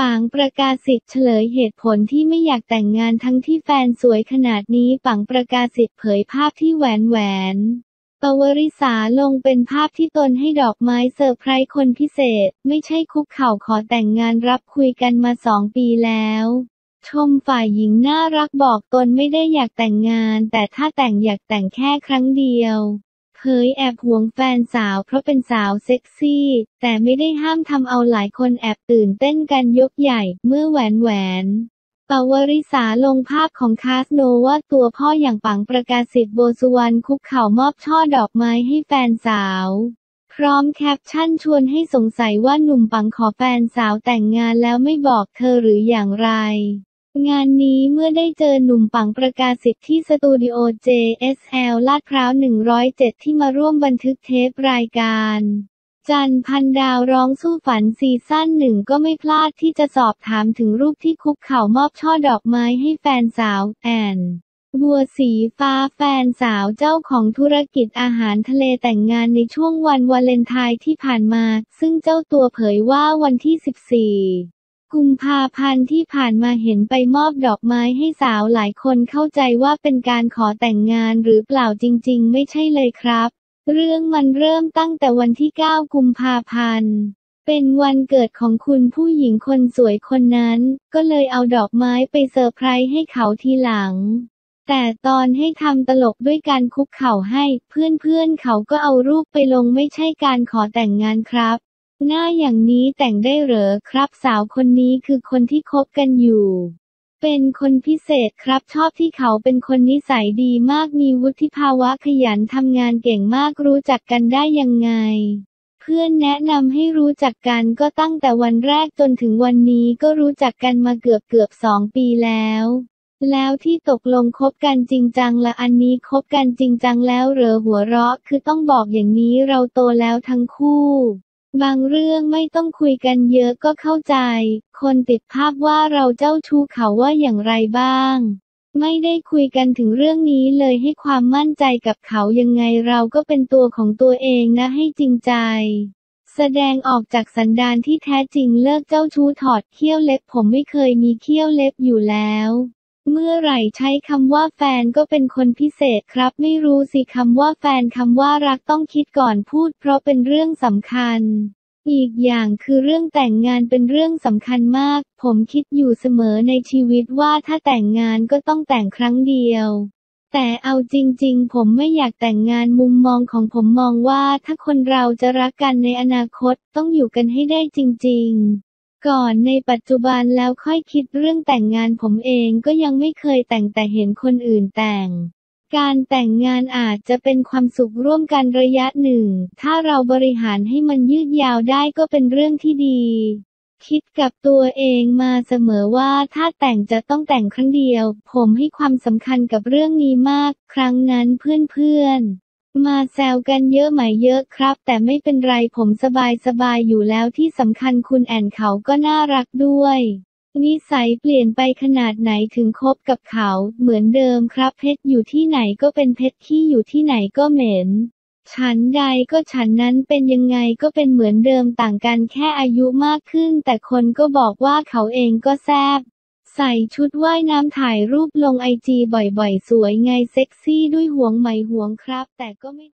ปางประกาศสิทธิ์เฉลยเหตุผลที่ไม่อยากแต่งงานทั้งที่แฟนสวยขนาดนี้ปังประกาศสิทธิ์เผยภาพที่แหวนแหวนปวริษาลงเป็นภาพที่ตนให้ดอกไม้เซอร์ไพรส์คนพิเศษ ไม่ใช่คุกเข่าขอแต่งงานรับคุยกันมาสองปีแล้ว ชมฝ่ายหญิงน่ารักบอกตนไม่ได้อยากแต่งงาน แต่ถ้าแต่งอยากแต่งแค่ครั้งเดียว เผยแอบห่วงแฟนสาวเพราะเป็นสาวเซ็กซี่ แต่ไม่ได้ห้ามทำเอาหลายคนแอบตื่นเต้นกันยกใหญ่เมื่อแหวนแหวนปวริษาลงภาพของคาสโนว่าตัวพ่ออย่างปังประกาศสิทธิ์โบสุวรรณคุกเข่ามอบช่อดอกไม้ให้แฟนสาว พร้อมแคปชั่นชวนให้สงสัยว่าหนุ่มปังขอแฟนสาวแต่งงานแล้วไม่บอกเธอหรืออย่างไร งานนี้เมื่อได้เจอหนุ่มปังประกาศสิทธิ์ที่สตูดิโอ JSL ลาดพร้าว 107 ที่มาร่วมบันทึกเทปรายการ จันพันดาวร้องสู้ฝันซีซั่นหนึ่งก็ไม่พลาดที่จะสอบถามถึงรูปที่คุกเข่ามอบช่อดอกไม้ให้แฟนสาว แอนบัวสีฟ้าแฟนสาวเจ้าของธุรกิจอาหารทะเลแต่งงานในช่วงวันวาเลนไทน์ที่ผ่านมา ซึ่งเจ้าตัวเผยว่าวันที่ 14 กุมภาพันธ์ที่ผ่านมาเห็นไปมอบดอกไม้ให้สาวหลายคนเข้าใจว่าเป็นการขอแต่งงานหรือเปล่าจริง ๆ ไม่ใช่เลยครับ เรื่องมันเริ่มตั้งแต่วันที่ 9 กุมภาพันธ์ เป็นวันเกิดของคุณผู้หญิงคนสวยคนนั้น ก็เลยเอาดอกไม้ไปเซอร์ไพรส์ให้เขาทีหลัง แต่ตอนให้ทำตลกด้วยการคุกเข่าให้ เพื่อนๆเเขาก็เอารูปไปลงไม่ใช่การขอแต่งงานครับ หน้าอย่างนี้แต่งได้เหรอครับสาวคนนี้คือคนที่คบกันอยู่ เป็นคนพิเศษครับชอบที่เขาเป็นคนนิสัยดีมากมีวุฒิภาวะขยันทำงานเก่งมากรู้จักกันได้ยังไง เพื่อนแนะนำให้รู้จักกันก็ตั้งแต่วันแรกจนถึงวันนี้ก็รู้จักกันมาเกือบเกือบสองปีแล้วแล้วที่ตกลงคบกันจริงจังละอันนี้คบกันจริงจังแล้วเหรอหัวเราะ คือต้องบอกอย่างนี้เราโตแล้วทั้งคู่ บางเรื่องไม่ต้องคุยกันเยอะก็เข้าใจ คนติดภาพว่าเราเจ้าชู้เขาว่าอย่างไรบ้าง ไม่ได้คุยกันถึงเรื่องนี้เลยให้ความมั่นใจกับเขายังไงเราก็เป็นตัวของตัวเองนะให้จริงใจ แสดงออกจากสันดานที่แท้จริงเลิกเจ้าชู้ถอดเขี้ยวเล็บผมไม่เคยมีเขี้ยวเล็บอยู่แล้ว เมื่อไหร่ใช้คำว่าแฟนก็เป็นคนพิเศษครับ ไม่รู้สิคำว่าแฟนคำว่ารักต้องคิดก่อนพูดเพราะเป็นเรื่องสำคัญ อีกอย่างคือเรื่องแต่งงานเป็นเรื่องสำคัญมาก ผมคิดอยู่เสมอในชีวิตว่าถ้าแต่งงานก็ต้องแต่งครั้งเดียว แต่เอาจริงๆ ผมไม่อยากแต่งงานมุมมองของผมมองว่าถ้าคนเราจะรักกันในอนาคตต้องอยู่กันให้ได้จริง ๆ ก่อนในปัจจุบันแล้วค่อยคิดเรื่องแต่งงานผมเองก็ยังไม่เคยแต่งแต่เห็นคนอื่นแต่ง การแต่งงานอาจจะเป็นความสุขร่วมกันระยะหนึ่ง ถ้าเราบริหารให้มันยืดยาวได้ก็เป็นเรื่องที่ดีคิดกับตัวเองมาเสมอว่าถ้าแต่งจะต้องแต่งครั้งเดียว ผมให้ความสำคัญกับเรื่องนี้มาก ครั้งนั้นเพื่อนๆ มาแซวกันเยอะไหมเยอะครับ แต่ไม่เป็นไรผมสบายสบายอยู่แล้วที่สำคัญคุณแอนเขาก็น่ารักด้วยนิสัยเปลี่ยนไปขนาดไหนถึงคบกับเขา เหมือนเดิมครับ เพชรอยู่ที่ไหนก็เป็นเพชรขี้อยู่ที่ไหนก็เหม็น ฉันใดก็ฉันนั้นเป็นยังไงก็เป็นเหมือนเดิมต่างกันแค่อายุมากขึ้น แต่คนก็บอกว่าเขาเองก็แซบ ใส่ชุดว่ายน้ำถ่ายรูปลงไอจีบ่อยๆ สวยไงเซ็กซี่ด้วยห่วงไหมห่วงครับ แต่ก็ไม่